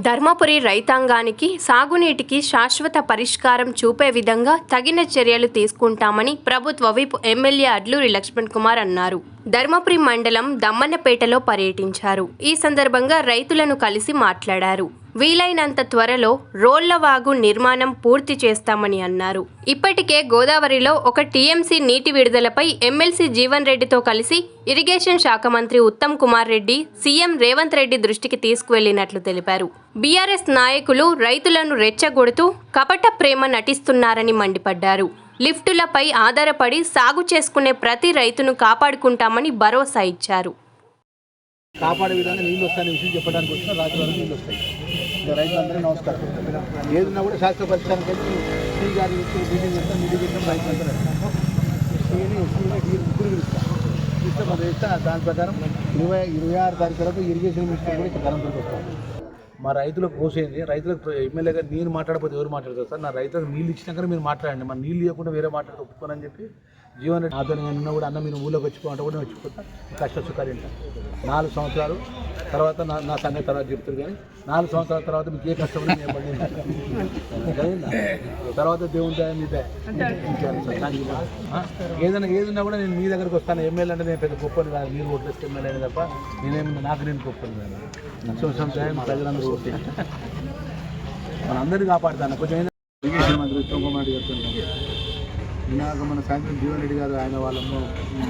ధర్మపురి రైతాంగానికి సాగునీటికి శాశ్వత పరిష్కారం చూపే విధంగా తగిన చర్యలు తీసుకుంటామని ప్రభుత్వ విప్ ఎమ్మెల్యే అడ్లూరి లక్ష్మణ్ కుమార్ అన్నారు. ధర్మపురి మండలం దమ్మన్నపేటలో పర్యటించారు. ఈ సందర్భంగా రైతులను కలిసి మాట్లాడారు. వీలైనంత త్వరలో రోళ్ళవాగు నిర్మాణం పూర్తి చేస్తామని అన్నారు. ఇప్పటికే గోదావరిలో ఒక టీఎంసీ నీటి విడుదలపై ఎమ్మెల్సీ జీవన్ రెడ్డితో కలిసి ఇరిగేషన్ శాఖ మంత్రి ఉత్తమ్ కుమార్ రెడ్డి సీఎం రేవంత్ రెడ్డి దృష్టికి తీసుకువెళ్ళినట్లు తెలిపారు. బీఆర్ఎస్ నాయకులు రైతులను రెచ్చగొడుతూ కపట ప్రేమ నటిస్తున్నారని మండిపడ్డారు. లిఫ్టులపై ఆధారపడి సాగు చేసుకునే ప్రతి రైతును కాపాడుకుంటామని భరోసా ఇచ్చారు. కాపాడే విధంగా నీళ్ళు వస్తాయనే విషయం చెప్పడానికి వచ్చిన రాత్రి వరకు నీళ్ళు వస్తాయి. రైతులందరికీ నమస్కారం. ఏదన్నా కూడా శాస్త్ర పరిష్కారం కలిసి శ్రీ గారి మీటింగ్ చేస్తాం మీటింగ్ చేస్తాం రైతులందరూ శ్రీని శ్రీని ముగ్గురు పిలుస్తాం పిలిస్తే మనం ఇస్తే దాని ప్రకారం ఇరవై ఇరవై ఆరు తారీఖు వరకు ఇరిగేషన్ మినిస్టర్ కూడా ఇక్కడ కరెంట్ వస్తాం మా రైతులకు పోసేయండి రైతులకు ఎమ్మెల్యేగా నేను మాట్లాడకపోతే ఎవరు మాట్లాడతారు? సార్ నా రైతులకు నీళ్ళు ఇచ్చినాకనే మీరు మాట్లాడండి. మన నీళ్ళు ఇవ్వకుండా వేరే మాట్లాడితే ఒప్పుకోనని చెప్పి జీవన ఆధారంగా నాతో నేను ఉన్నా కూడా అన్న మీరు ఊళ్ళోకి వచ్చిపోమంటే కూడా నేను వచ్చిపోతా కష్ట సుఖాలు నాలుగు సంవత్సరాలు తర్వాత నా నా సంగతి తర్వాత చెప్తారు కానీ నాలుగు సంవత్సరాల తర్వాత మీకు ఏ కష్టం నేను తర్వాత దేవుని దయ మీదే. ఏదైనా ఏదైనా కూడా నేను మీ దగ్గరకు వస్తాను. ఎమ్మెల్యే అంటే నేను పెద్ద గొప్పని కాదు. మీరు ఓట్లేస్తే ఎమ్మెల్యే తప్ప నేనేమి నాకు నేను గొప్పని కాదు. సంవత్సరం సంప్రదాయం ప్రజలందరూ ఓకే మనందరినీ కాపాడుతాను. కొంచెం ఏంటంటే ఇరిగేషన్ చెప్తున్నాను ఉత్తమ్ ఇలాగ మన సాయంత్రం జీవన్ రెడ్డి గారు ఆయన వాళ్ళము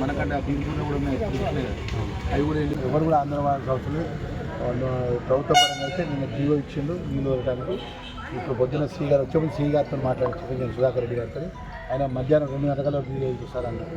మనకంటే ఆ తీర్పులు కూడా ఉన్నాయి. అవి కూడా ఎవరు కూడా అందరూ వాళ్ళకి అవసరం వాళ్ళు ప్రభుత్వ పరంగా అయితే నిన్న జీవో ఇచ్చిండు నీళ్ళు వదలడానికి ఇప్పుడు పొద్దున్న శ్రీ గారు వచ్చేప్పుడు శ్రీ గారితో నేను సుధాకర్ రెడ్డి గారితో ఆయన మధ్యాహ్నం రెండు గంటల నీళ్ళు చూస్తారన్నారు